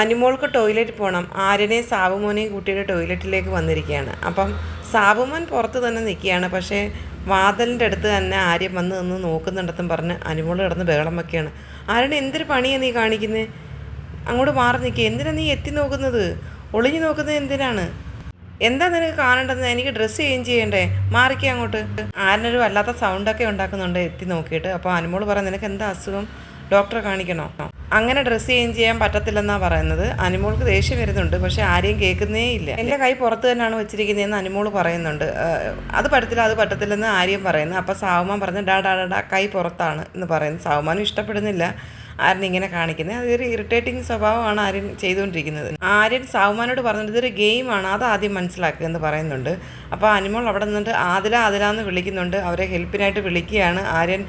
അനുമോൾക്ക് toilet പോകണം ആര്യനെ സാബുമോനെയും കൂട്ടിയിട്ട് ടോയ്ലറ്റിലേക്ക് വന്നിരിക്കുകയാണ്. അപ്പം സാബുമോൻ പുറത്ത് തന്നെ നിൽക്കുകയാണ്. പക്ഷേ വാതലിന്റെ അടുത്ത് തന്നെ ആര്യൻ വന്ന് നിന്ന് നോക്കുന്നുണ്ടെന്നും പറഞ്ഞ് അനുമോൾ കിടന്ന് ബഹളം വയ്ക്കുകയാണ് ആര്യൻ എന്തൊരു പണിയാണ് നീ കാണിക്കുന്നത് അങ്ങോട്ട് മാറി നിൽക്കുക എന്തിനാണ് നീ എത്തി നോക്കുന്നത്? ഒളിഞ്ഞു നോക്കുന്നത് എന്തിനാണ്? എന്താ നിനക്ക് കാണേണ്ടത് എനിക്ക് ഡ്രസ്സ് ചേഞ്ച് ചെയ്യണ്ടേ? മാറിക്കുക അങ്ങോട്ട്. ആരനൊരു വല്ലാത്ത സൗണ്ടൊക്കെ ഉണ്ടാക്കുന്നുണ്ട് എത്തി നോക്കിയിട്ട്. അപ്പോൾ അനുമോൾ പറയാം നിനക്ക് എന്താ അസുഖം? ഡോക്ടറെ കാണിക്കണോ? അങ്ങനെ ഡ്രസ്സ് ചേഞ്ച് ചെയ്യാൻ പറ്റത്തില്ലെന്നാണ് പറയുന്നത്. അനുമോൾക്ക് ദേഷ്യം വരുന്നുണ്ട്. പക്ഷെ ആരെയും കേൾക്കുന്നേ ഇല്ല. എന്റെ കൈ പുറത്ത് തന്നെയാണ് വെച്ചിരിക്കുന്നതെന്ന് അനുമോൾ പറയുന്നുണ്ട്. അത് പറ്റത്തില്ല അത് പറ്റത്തില്ലെന്ന് ആര്യം പറയുന്നു. അപ്പോൾ സാവുമാൻ പറഞ്ഞു ഡാ ഡാ, ഡാ കൈ പുറത്താണ് എന്ന് പറയുന്നു. സാവുമാനും ഇഷ്ടപ്പെടുന്നില്ല. ആര്യൻ ഇങ്ങനെ കാണിക്കുന്നത്? അതൊരു ഇറിറ്റേറ്റിംഗ് സ്വഭാവമാണ് ആര്യൻ ചെയ്തുകൊണ്ടിരിക്കുന്നത്. ആര്യൻ സാവുമാനോട് പറഞ്ഞിട്ട് ഇതൊരു ഗെയിമാണ് അത് ആദ്യം മനസ്സിലാക്കുക എന്ന് പറയുന്നുണ്ട്. അപ്പോൾ അനിമോൾ അവിടെ നിന്നിട്ട് ആതില ആദില എന്ന് വിളിക്കുന്നുണ്ട്. അവരെ ഹെൽപ്പിനായിട്ട് വിളിക്കുകയാണ്. ആര്യൻ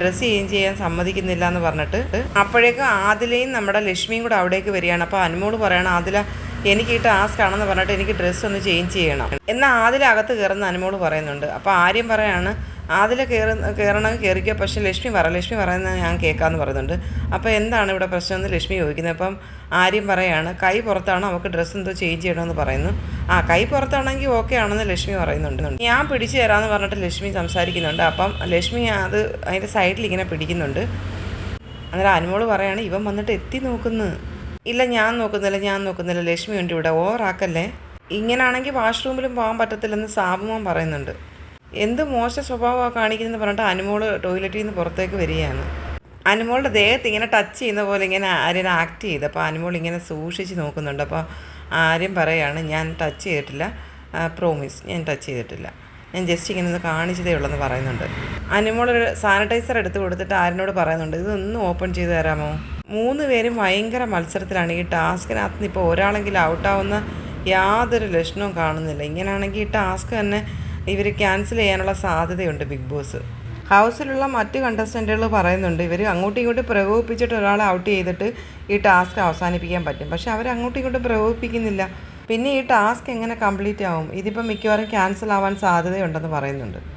ഡ്രസ്സ് ചേഞ്ച് ചെയ്യാൻ സമ്മതിക്കുന്നില്ല എന്ന് പറഞ്ഞിട്ട്. അപ്പോഴേക്കും ആദിലയും നമ്മുടെ ലക്ഷ്മിയും കൂടെ അവിടേക്ക് വരികയാണ്. അപ്പോൾ അനിമോൾ പറയണം ആദില എനിക്ക് ഈ ടാസ്ക് ആണെന്ന് പറഞ്ഞിട്ട് എനിക്ക് ഡ്രസ്സ് ഒന്ന് ചേഞ്ച് ചെയ്യണം. എന്നാൽ ആദില അകത്ത് കയറുന്ന അനിമോൾ പറയുന്നുണ്ട്. അപ്പോൾ ആര്യം പറയാണ് ആദില കയറി കയറണമെങ്കിൽ കയറിക്കുക പക്ഷേ ലക്ഷ്മി പറ ലക്ഷ്മി പറയുന്നത് ഞാൻ കേൾക്കാമെന്ന് പറയുന്നുണ്ട്. അപ്പോൾ എന്താണ് ഇവിടെ പ്രശ്നം എന്ന് ലക്ഷ്മി ചോദിക്കുന്നത്. അപ്പം ആര്യം പറയാണ് കൈ പുറത്താണ്? അവൾക്ക് ഡ്രസ്സ് എന്തോ ചേഞ്ച് ചെയ്യണമെന്ന് പറയുന്നു. ആ കൈ പുറത്താണെങ്കിൽ ഓക്കെ ആണെന്ന് ലക്ഷ്മി പറയുന്നുണ്ട്. ഞാൻ പിടിച്ചു തരാമെന്ന് പറഞ്ഞിട്ട് ലക്ഷ്മി സംസാരിക്കുന്നുണ്ട്. അപ്പം ലക്ഷ്മി അത് അതിന്റെ സൈഡിൽ ഇങ്ങനെ പിടിക്കുന്നുണ്ട്. അന്നേരം അനുമോൾ പറയാണ് ഇവൻ വന്നിട്ട് എത്തി നോക്കുന്നു. ഇല്ല ഞാൻ നോക്കുന്നില്ല ഞാൻ നോക്കുന്നില്ല. ലക്ഷ്മി ഉണ്ട് ഇവിടെ. ഓവറാക്കല്ലേ? ഇങ്ങനാണെങ്കിൽ വാഷ്റൂമിലും പോകാൻ പറ്റത്തില്ലെന്ന് സാബുമോൻ പറയുന്നുണ്ട്. എന്ത് മോശ സ്വഭാവമാണ് കാണിക്കുന്നതെന്ന് പറഞ്ഞിട്ട് അനുമോൾ ടോയ്ലറ്റിൽ നിന്ന് പുറത്തേക്ക് വരികയാണ്. അനുമോളുടെ ദേഹത്ത് ഇങ്ങനെ ടച്ച് ചെയ്യുന്ന പോലെ ഇങ്ങനെ ആര്യൻ ആക്ട് ചെയ്ത്. അപ്പോൾ അനുമോൾ ഇങ്ങനെ സൂക്ഷിച്ച് നോക്കുന്നുണ്ട്. അപ്പോൾ ആര്യം പറയാണ് ഞാൻ ടച്ച് ചെയ്തിട്ടില്ല. പ്രോമിസ് ഞാൻ ടച്ച് ചെയ്തിട്ടില്ല. ഞാൻ ജസ്റ്റ് ഇങ്ങനെ ഒന്ന് കാണിച്ചതേ ഉള്ളെന്ന് പറയുന്നുണ്ട്. അനുമോളൊരു സാനിറ്റൈസർ എടുത്ത് കൊടുത്തിട്ട് ആരിനോട് പറയുന്നുണ്ട് ഇതൊന്ന് ഓപ്പൺ ചെയ്ത് തരാമോ? മൂന്ന് പേരും ഭയങ്കര മത്സരത്തിലാണ്. ഈ ടാസ്കിനകത്ത് നിന്ന് ഇപ്പോൾ ഒരാളെങ്കിലും ഔട്ടാവുന്ന യാതൊരു ലക്ഷണവും കാണുന്നില്ല. ഇങ്ങനെയാണെങ്കിൽ ഈ ടാസ്ക് തന്നെ ഇവർ ക്യാൻസൽ ചെയ്യാനുള്ള സാധ്യതയുണ്ട് ബിഗ് ബോസ്. ഹൗസിലുള്ള മറ്റ് കണ്ടസ്റ്റന്റുകൾ പറയുന്നുണ്ട് ഇവർ അങ്ങോട്ടും ഇങ്ങോട്ടും പ്രകോപിപ്പിച്ചിട്ട് ഒരാളെ ഔട്ട് ചെയ്തിട്ട് ഈ ടാസ്ക് അവസാനിപ്പിക്കാൻ പറ്റും. പക്ഷെ അവർ അങ്ങോട്ടും ഇങ്ങോട്ടും പ്രകോപിപ്പിക്കുന്നില്ല. പിന്നെ ഈ ടാസ്ക് എങ്ങനെ കംപ്ലീറ്റ് ആവും? ഇതിപ്പോൾ മിക്കവാറും ക്യാൻസൽ ആവാൻ സാധ്യതയുണ്ടെന്ന് പറയുന്നുണ്ട്.